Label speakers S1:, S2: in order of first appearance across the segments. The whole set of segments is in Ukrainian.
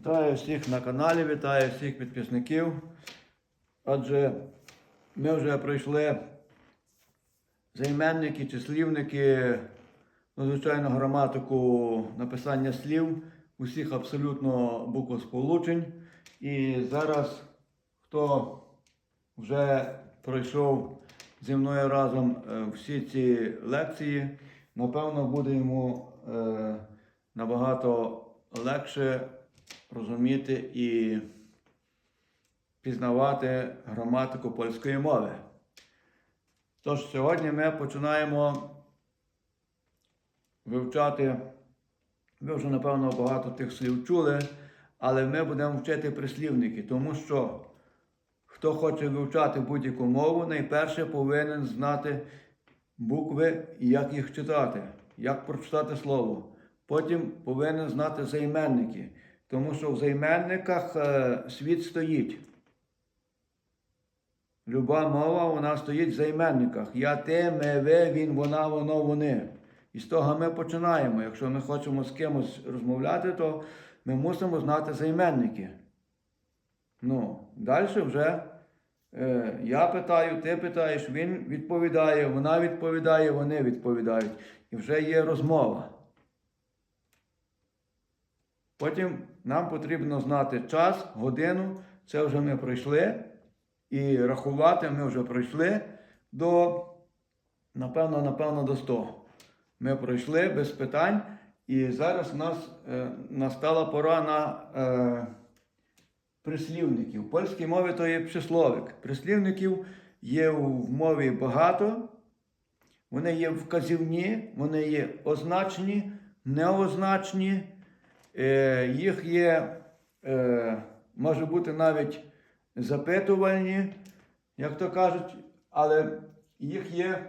S1: Вітаю всіх на каналі, вітаю всіх підписників. Адже ми вже пройшли займенники, числівники, ну, звичайно, граматику написання слів, усіх абсолютно буквосполучень. І зараз, хто вже пройшов зі мною разом е, всі ці лекції, напевно, буде йому е, набагато легше розуміти і пізнавати граматику польської мови. Тож сьогодні ми починаємо вивчати, ви вже, напевно, багато тих слів чули, але ми будемо вчити прислівники, тому що хто хоче вивчати будь-яку мову, найперше повинен знати букви і як їх читати, як прочитати слово. Потім повинен знати займенники, тому що в займенниках е, світ стоїть. Люба мова вона стоїть в займенниках. Я, ти, ми, ви, він, вона, воно, вони. І з того ми починаємо. Якщо ми хочемо з кимось розмовляти, то ми мусимо знати займенники. Ну, далі вже е, я питаю, ти питаєш, він відповідає, вона відповідає, вони відповідають. І вже є розмова. Потім нам потрібно знати час, годину, це вже ми пройшли. І рахувати ми вже пройшли до, напевно, напевно, до 100. Ми пройшли без питань. І зараз у нас е, настала пора на е, прислівників. В польській мові то є присловик. Прислівників є в мові багато. Вони є вказівні, вони є означені, неозначені. Е, їх є, е, може бути навіть запитувальні, як то кажуть, але їх є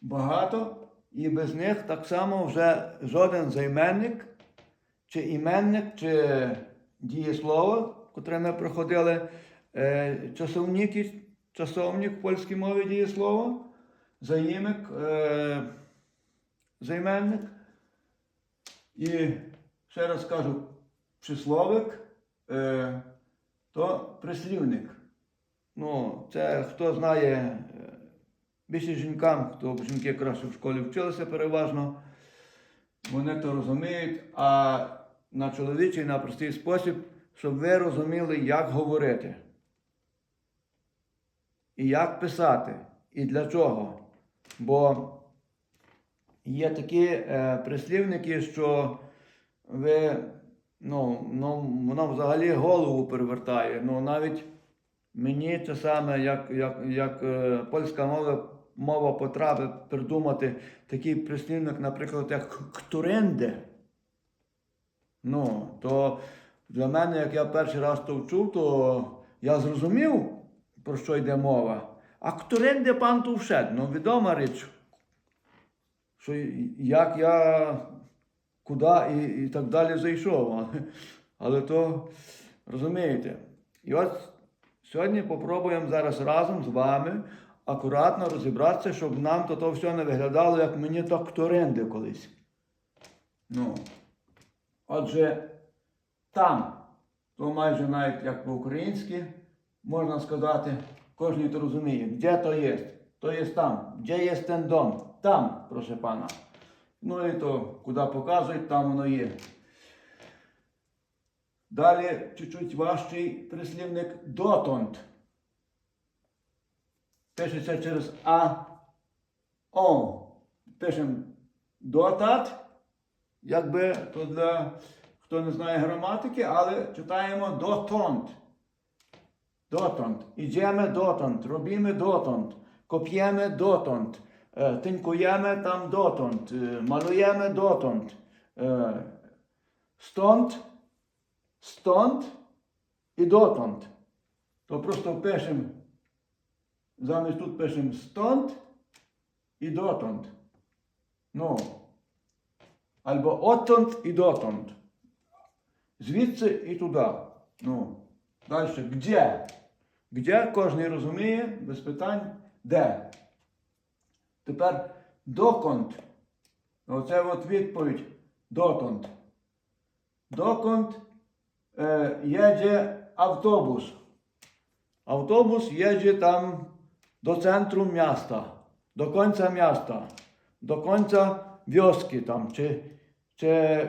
S1: багато, і без них так само вже жоден займенник, чи іменник, чи дієслово, котре ми проходили, е, часовник, часовник в польській мові дієслово, заїмик, займенник. І ще раз кажу, числовик. Е, то прислівник. Ну, це хто знає е, більше жінкам, хто жінки краще в школі вчилися переважно, вони то розуміють, а на чоловічий, на простий спосіб, щоб ви розуміли, як говорити. І як писати, і для чого. Бо є такі е, прислівники, що ви ну, ну, воно взагалі голову перевертає. Ну, навіть мені це саме, як, як, як е, польська мова, мова потрапить придумати такий прислівник, наприклад, як ктуренде. Ну, то для мене, як я перший раз то вчув, то я зрозумів, про що йде мова. А ктуренде пан тувшед, ну відома річ, що як я куди і, і так далі зайшов. Але, то розумієте. І от сьогодні попробуємо зараз разом з вами акуратно розібратися, щоб нам то, то все не виглядало, як мені так торенди колись. Ну, Отже, там, то майже навіть як по-українськи, можна сказати, кожен то розуміє, де то є. То є там, де є дом? Там, прошу пана. Ну і то, куди показують, там воно є. Далі чуть-чуть важчий прислівник дотонт. Пишеться через А. О. Пишемо дотат. Якби то для хто не знає граматики, але читаємо дотонт. Дотонт. Ідемо дотонт. Робимо дотонт. Коп'ємо дотонт. Е, Тинкуємо там дотонт, е, малюємо дотонт. Е, Стонт, стонт і дотонт. То просто пишемо, замість тут пишемо стонт і дотонт. Ну, або отонт і дотонт. Звідси і туди. Ну, далі, где? Где кожен розуміє, без питань, де. Тепер доконт. Оце от відповідь дотонт. dokąd e, jedzie autobus. Autobus jedzie tam do centrum miasta, do końca miasta, do końca wioski tam, czy, czy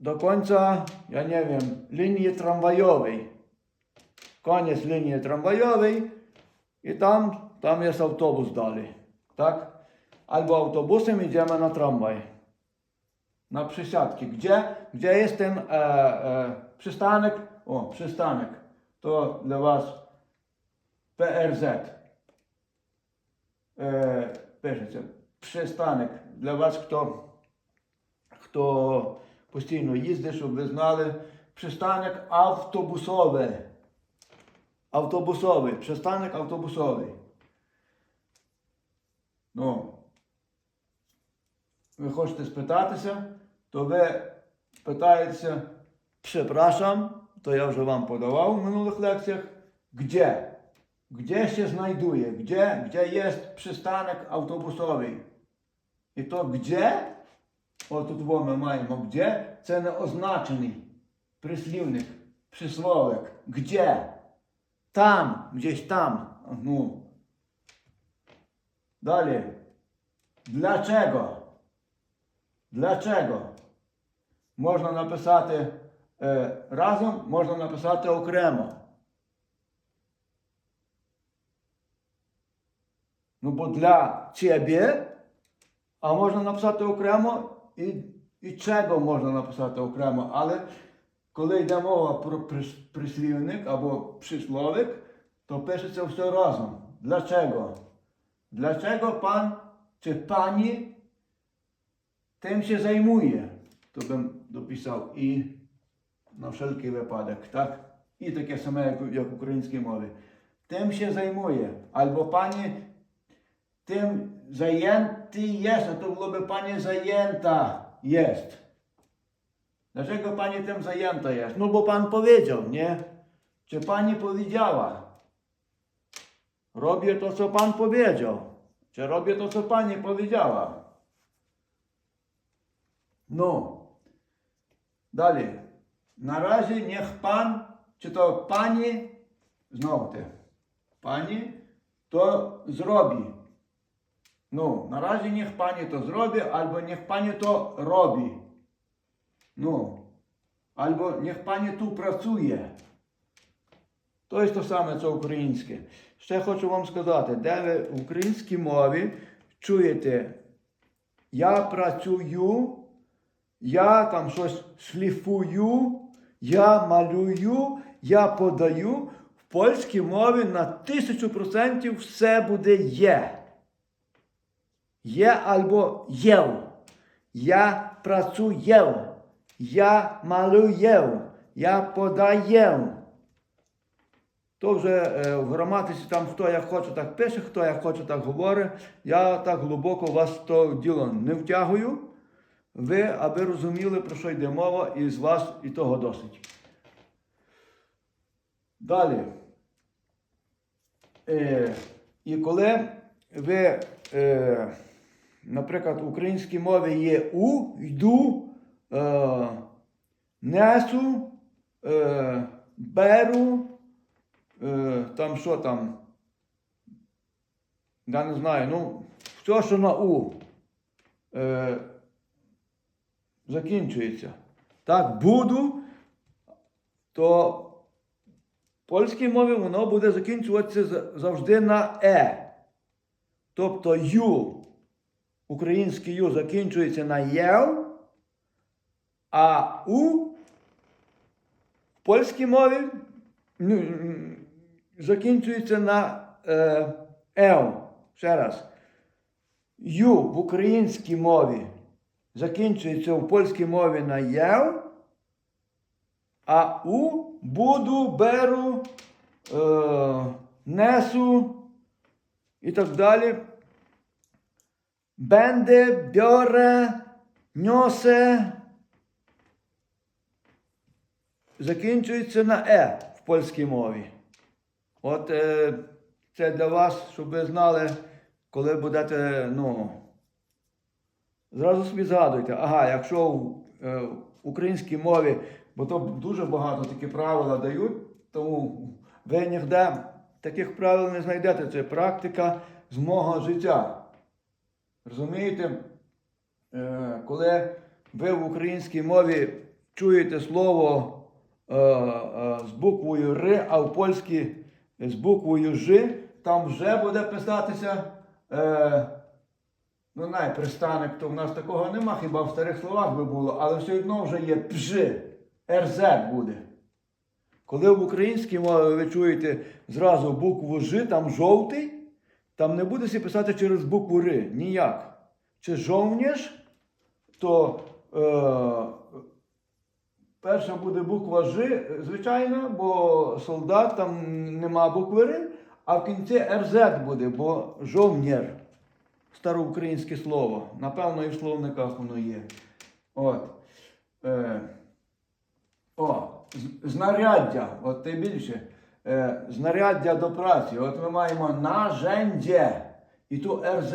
S1: do końca, ja nie wiem, linii tramwajowej. Koniec linii tramwajowej i tam, tam jest autobus dalej, tak? Albo autobusem idziemy na tramwaj, na przysiadki. Gdzie, gdzie jest ten e, e, przystanek? O, przystanek. To dla Was PRZ. E, пишеться. Przystanek. Для вас, хто, хто постійно їздить, щоб ви знали, przystanek автобусовий. Автобусовий. Przystanek автобусовий. Ну, ви хочете спитатися, то ви питаєтеся, przepraszam, то я вже вам подавав в минулих лекціях, gdzie? Gdzie się znajduje? Gdzie, gdzie jest przystanek autobusowy? І то gdzie, от тут во ми маємо gdzie, це не означений прислівник, присловик. Gdzie? Там, gdzieś tam. Ну. Далі. Dlaczego? Dlaczego? Можна написати е, разом, можна написати окремо. Ну, бо для ciebie, а можна написати окремо і, і чого можна написати окремо. Але коли йде мова про прислівник або присловик, то пишеться все разом. Для чого? Для чого пан чи пані тим się zajmuje? То бим дописав і на всякий випадок, так? І таке саме, як, як в українській мові. Тим się zajmuje. Або пані tym zajęty jest, a to byłoby Panie zajęta jest. Dlaczego Pani tym zajęta jest? No bo Pan powiedział, nie? Czy Pani powiedziała? Robię to, co Pan powiedział. Czy robię to, co Pani powiedziała? No. Na razie niech Pan, czy to Pani, znowu ty, Pani, to zrobi. Ну, наразі niech пані то зробить, або niech пані то робить. Ну, або niech пані ту працює. То є те саме, це українське. Ще хочу вам сказати, де ви в українській мові чуєте я працюю, я там щось шліфую, я малюю, я подаю. В польській мові на тисячу процентів все буде є. Є або єв. Я працюєв. Я малюєв. Я подаєв. То вже е, в граматиці там хто як хоче, так пише, хто як хоче, так говорить. Я так глибоко вас то діло не втягую. Ви, аби розуміли, про що йде мова, і з вас і того досить. Далі. Е, і коли ви, е, наприклад, в українській мові є у, йду, е, несу, е, беру, е, там що там, я не знаю, ну, все, що на у е, закінчується. Так, буду, то в польській мові воно буде закінчуватися завжди на е. Тобто ю, український ю закінчується на єв, а у в польській мові ну, закінчується на е, ев. Ще раз. Ю в українській мові закінчується в польській мові на єв, а у буду, беру, е, несу і так далі. Będę, biorę, niosę. Закінчується на е в польській мові. От е, це для вас, щоб ви знали, коли будете, ну, зразу собі згадуйте, ага, якщо в е, українській мові, бо то дуже багато такі правила дають, тому ви ніде таких правил не знайдете. Це практика з мого життя. Розумієте? Е, коли ви в українській мові чуєте слово е, е, з буквою Р, а в польській з буквою Ж, там вже буде писатися. Е, ну, най, пристанок, то в нас такого нема, хіба в старих словах би було, але все одно вже є ПЖ, РЗ буде. Коли в українській мові ви чуєте зразу букву Ж, там жовтий, там не буде писати через букву Р. Ніяк. Чи жовніш, то е, перша буде буква Ж, звичайно, бо солдат там нема букви Р, а в кінці РЗ буде, бо жовнір. Староукраїнське слово. Напевно, і в словниках воно є. От. Е, о, знаряддя, от ти більше. Е, знаряддя до праці. От ми маємо нажендє. І тут РЗ,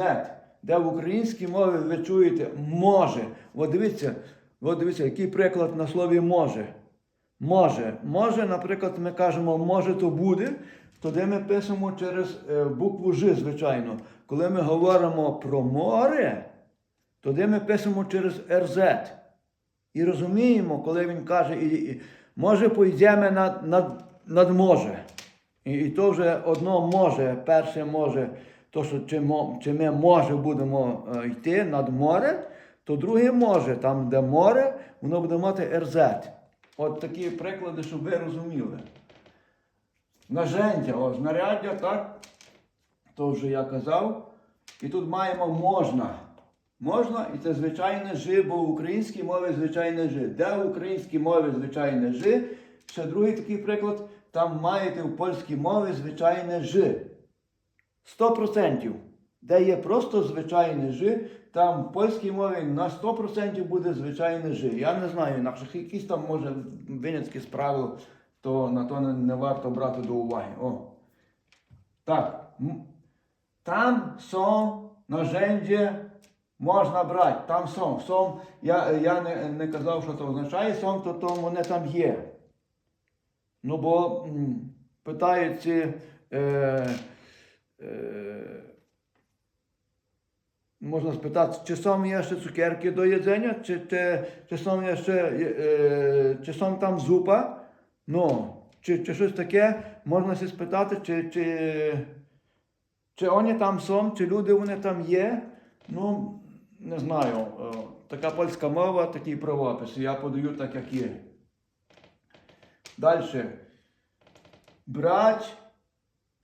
S1: де в українській мові ви чуєте може. От дивіться, от дивіться, який приклад на слові може. Може. Може, наприклад, ми кажемо, може то буде, тоді ми пишемо через е, букву Ж, звичайно. Коли ми говоримо про море, тоді ми пишемо через РЗ. І розуміємо, коли він каже, і, може пойдемо над, над, над може. І, і то вже одно може, перше може, то, що чи, чи ми може будемо е, йти над море, то друге може, там, де море, воно буде мати РЗ. От такі приклади, щоб ви розуміли. Нажендя, о, знаряддя, так? То вже я казав. І тут маємо можна. Можна, і це звичайне жи, бо в українській мові звичайне жи. Де в українській мові звичайне жи? Ще другий такий приклад, там маєте в польській мові звичайне жи. 100%. Де є просто звичайне жи, там в польській мові на 100% буде звичайне жи. Я не знаю, інакше якісь там може винятки справи, то на то не, не варто брати до уваги. О. Так. Там są narzędzie, можна брати, там są. są я я не, не казав, що це означає, są, то, то вони там є. Ну бо м, питають ці, е, е, можна спитати, чи są jeszcze cukierki do jedzenia, czy, czy, czy są jeszcze, е, чи są там зупа, ну, чи, чи щось таке, можна się спитати, чи, чи, чи вони там są, чи люди вони там є. Ну, не знаю. е, Така польська мова, такий правопис. Я подаю так, як є. Далі. Брать.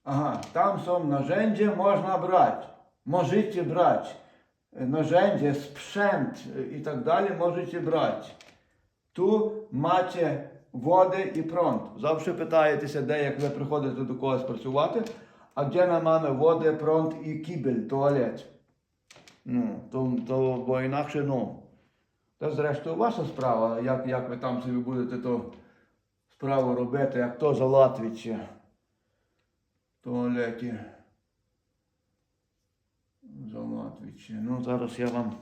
S1: Ага, там są narzędzie, можна брати. Можете брати. Narzędzie, sprzęt е, і так далі можете брати. Tu macie води і пронт. Завжди питаєтеся, де як ви приходите до когось працювати, а де ми маємо води, пронт і кібель, туалет. Ну, то, то бо інакше, ну. Та зрештою ваша справа, як, як ви там собі будете то справу робити, як то за Латвічі. Туалеті. За Латвічі. Ну, зараз я вам.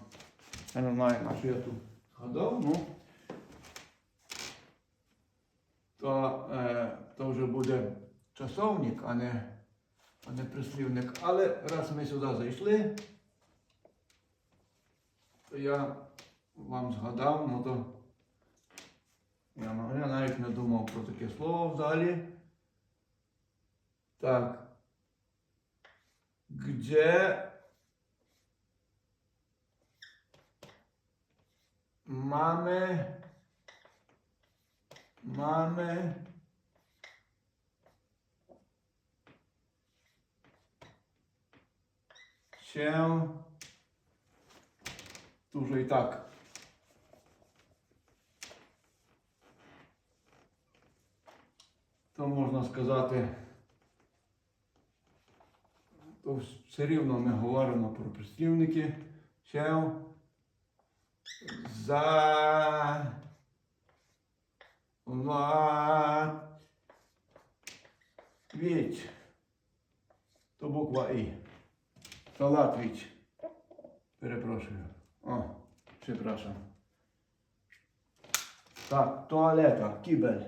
S1: Я не знаю, на що я тут згадав, ну. То, е, то вже буде часовник, а не, а не прислівник. Але раз ми сюди зайшли, то я вам згадав, ну то я, я навіть не думав про таке слово взагалі. Так. Где mamy mamy się dużo i tak. То можна сказати, то все рівно ми говоримо про прислівники. Ще за ла віч. То буква І. Салатвіч. Перепрошую. О. Przepraszam. Так, туалета, кібель.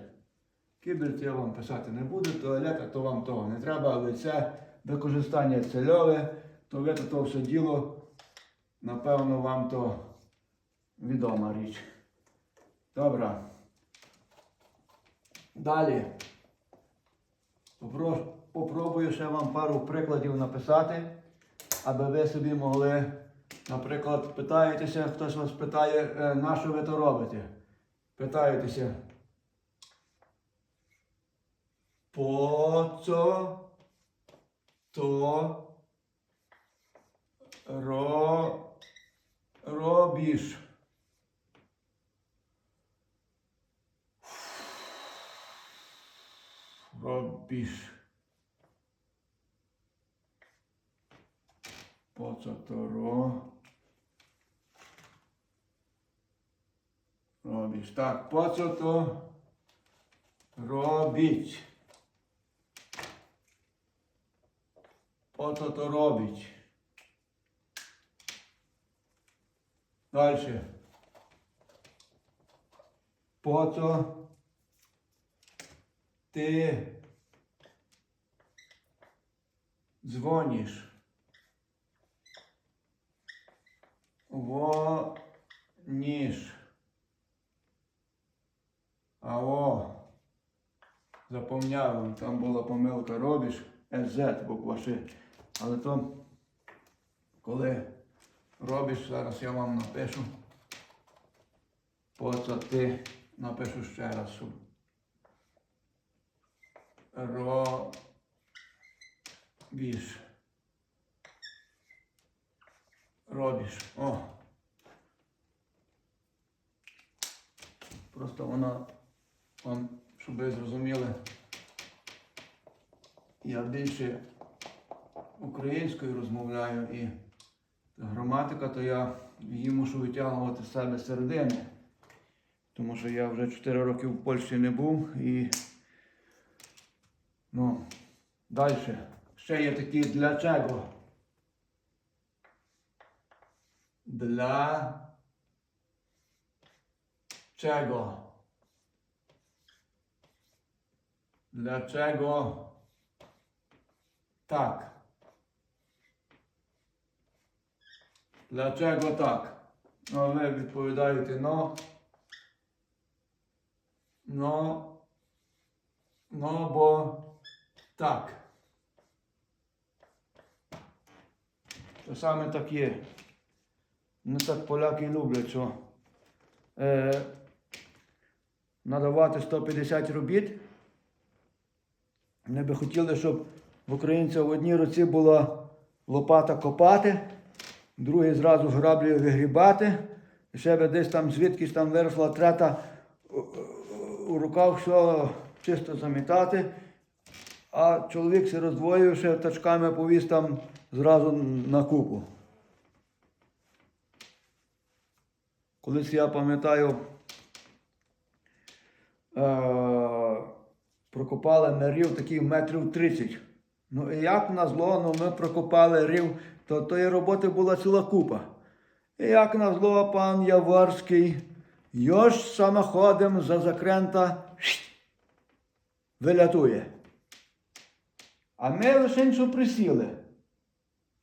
S1: Кібель то я вам писати не буду, туалета то вам того не треба, але це використання цільове, то ви то все діло, напевно, вам то відома річ. Добре. Далі. Попробую ще вам пару прикладів написати, аби ви собі могли, наприклад, питаєтеся, хтось вас питає, е, на що ви то робите? Питаєтеся. По co то ро, робиш? Pa robiš? Po co to pa ro? Robisz, tak, po co to robić? Po to robić? Dalsze. Po co ty dzwonisz? Воніш. Ао. Запомняв, там була помилка робиш. СЗ буква Ш. Але то, коли робиш, зараз я вам напишу. Поца ти напишу ще раз. щоб Робиш. робиш. О. Просто вона, он, щоб ви зрозуміли, я більше українською розмовляю і граматика, то я її мушу витягувати з себе середини. Тому що я вже 4 роки в Польщі не був і. Ну, далі. Ще є такі для чого. Dla czego? Dlaczego tak? Dlaczego tak? No ви відповідаєте no. No. No bo так. To саме так є. Ну так поляки люблять, що надавати 150 робіт. Вони би хотіли, щоб в українця в одній руці була лопата копати, в другій зразу граблі вигрібати, і ще би десь там звідкись там виросла трета у- руках все чисто замітати. А чоловік се роздвоїв, ще тачками повіз там зразу на купу. Колись я пам'ятаю, е- прокопали ми рів такий метрів 30. Ну і як на зло, ну ми прокопали рів, то тої роботи була ціла купа. І як на зло пан Яворський, йош самоходом за закрента вилятує. А ми лише присіли.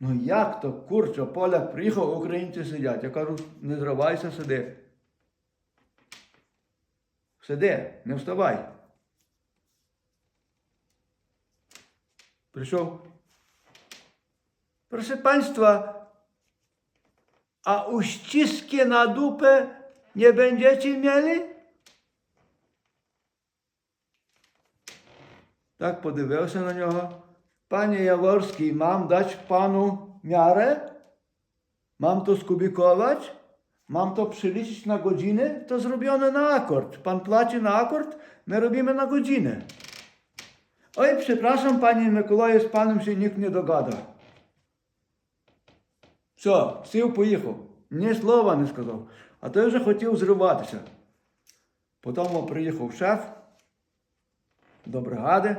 S1: Ну як то, курчо, поляк приїхав, українці сидять. Я кажу, не зривайся, сиди. Сиди, не вставай. Прийшов. Proszę Państwa, a uściski na dupę nie będziecie mieli? Так подивився на нього. Пане Яворський, мам дати пану miarę? Mam to skubikować? Mam to przeliczyć na godziny? To zrobione na akord. Pan płaci na akord, my robimy na godzinę. Oj, przepraszam, panie Mikołaju, z panem się nikt nie dogada. Все, сів, поїхав. Ні слова не сказав. А той вже хотів зриватися. Потім приїхав шеф до бригади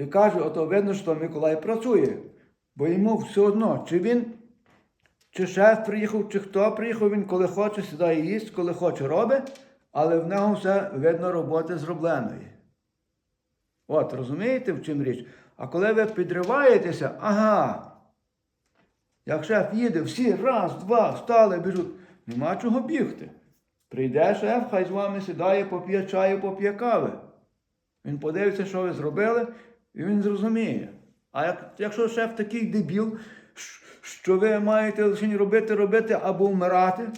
S1: І каже, ото видно, що Миколай працює. Бо йому все одно, чи він чи шеф приїхав, чи хто приїхав, він коли хоче, сідає їсть, коли хоче робить, але в нього все видно роботи зробленої. От, розумієте, в чим річ? А коли ви підриваєтеся, ага. Як шеф їде, всі раз, два, встали, біжуть. Нема чого бігти. Прийде шеф, хай з вами сідає, поп'є чаю, поп'є кави. Він подивиться, що ви зробили, і він зрозуміє. А як, якщо шеф такий дебіл, що ви маєте лише робити, робити або вмирати,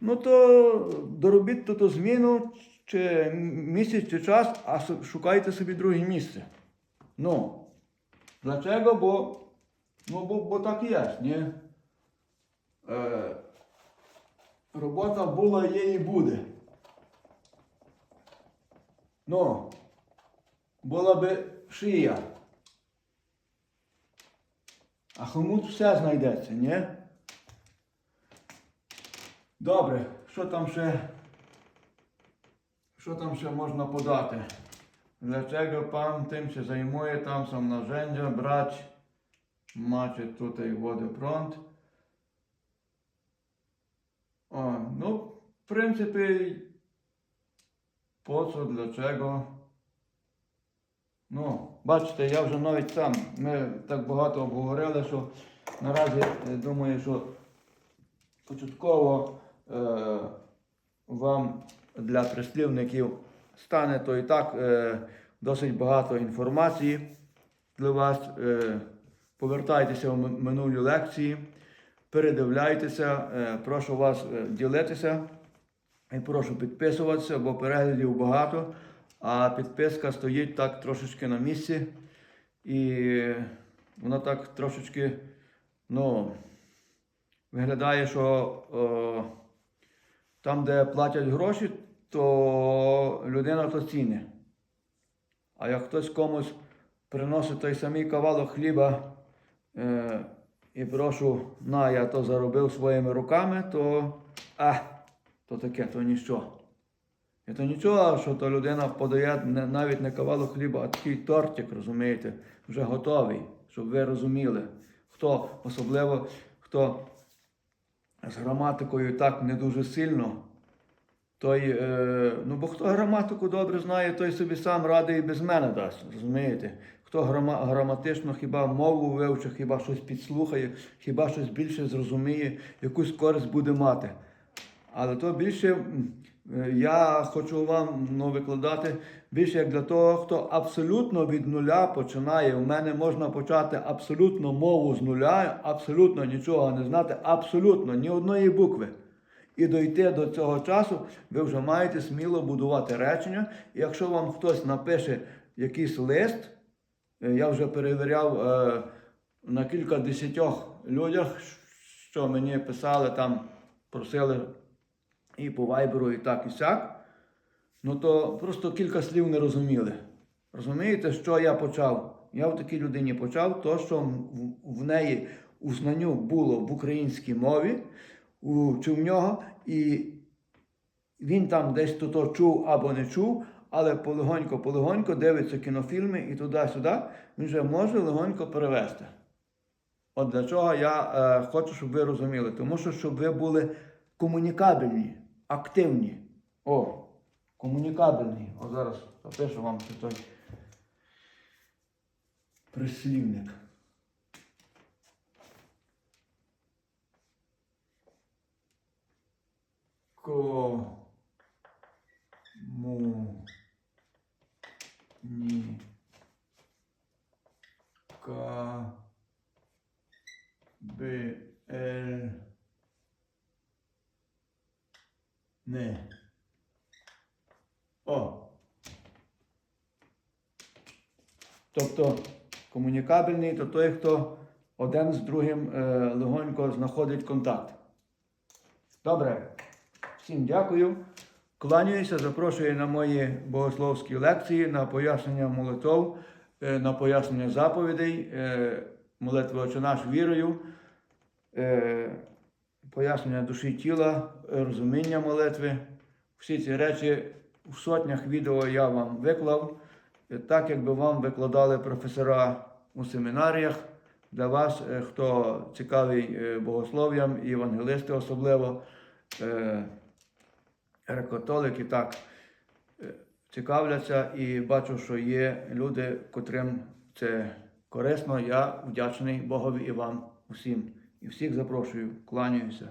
S1: ну то доробіть ту зміну чи місяць чи час, а шукайте собі друге місце. Ну, для чого? Бо, ну, бо, бо так є, ні? Е, робота була, є і буде. Ну, була би шия. А хомут все знайдеться, ні? Добре, що там ще? Що там ще можна подати? Dlaczego pan tym się zajmuje? Tam są narzędzia, brać. Macie tutaj wodoprąd. O, no, w принципі, по co, dlaczego? Ну, бачите, я вже навіть сам, ми так багато обговорили, що наразі е, думаю, що початково е, вам для прислівників стане то і так е, досить багато інформації для вас. Е, повертайтеся в минулі лекції, передивляйтеся, е, прошу вас е, ділитися і прошу підписуватися, бо переглядів багато, а підписка стоїть так трошечки на місці. І вона так трошечки, ну, виглядає, що о, там, де платять гроші, то людина то ціни. А як хтось комусь приносить той самий кавалок хліба е, і прошу, на, я то заробив своїми руками, то а, то таке, то ніщо. І то нічого, що то людина подає навіть не кавалок хліба, а такий тортик, розумієте, вже готовий, щоб ви розуміли. Хто особливо, хто з граматикою так не дуже сильно, той, е, ну бо хто граматику добре знає, той собі сам радий і без мене дасть, розумієте? Хто грама, граматично хіба мову вивчить, хіба щось підслухає, хіба щось більше зрозуміє, якусь користь буде мати. Але то більше я хочу вам ну, викладати більше як для того, хто абсолютно від нуля починає. У мене можна почати абсолютно мову з нуля, абсолютно нічого не знати, абсолютно ні одної букви. І дойти до цього часу, ви вже маєте сміло будувати речення. Якщо вам хтось напише якийсь лист, е, я вже перевіряв е, на кілька десятьох людях, що мені писали там, просили і по вайберу, і так, і сяк, ну то просто кілька слів не розуміли. Розумієте, що я почав? Я в такій людині почав, то, що в- неї у знанню було в українській мові, у, чи в нього, і він там десь то, то чув або не чув, але полегонько-полегонько дивиться кінофільми і туди-сюди, він вже може легонько перевести. От для чого я е, хочу, щоб ви розуміли. Тому що щоб ви були комунікабельні, активні. О, комунікабельні. О, зараз запишу вам ще той прислівник. Кому ні ка би ель не. О. Тобто комунікабельний то той, хто один з другим е, легонько знаходить контакт. Добре. Всім дякую. Кланяюся, запрошую на мої богословські лекції, на пояснення молитов, е, на пояснення заповідей, е, молитви «Отче наш вірою, е, пояснення душі тіла, розуміння молитви. Всі ці речі в сотнях відео я вам виклав, е, так якби вам викладали професора у семінаріях, Для вас, е, хто цікавий е, богослов'ям і евангелисти особливо, греко-католики так цікавляться і бачу, що є люди, котрим це корисно. Я вдячний Богові і вам усім. І всіх запрошую, кланяюся.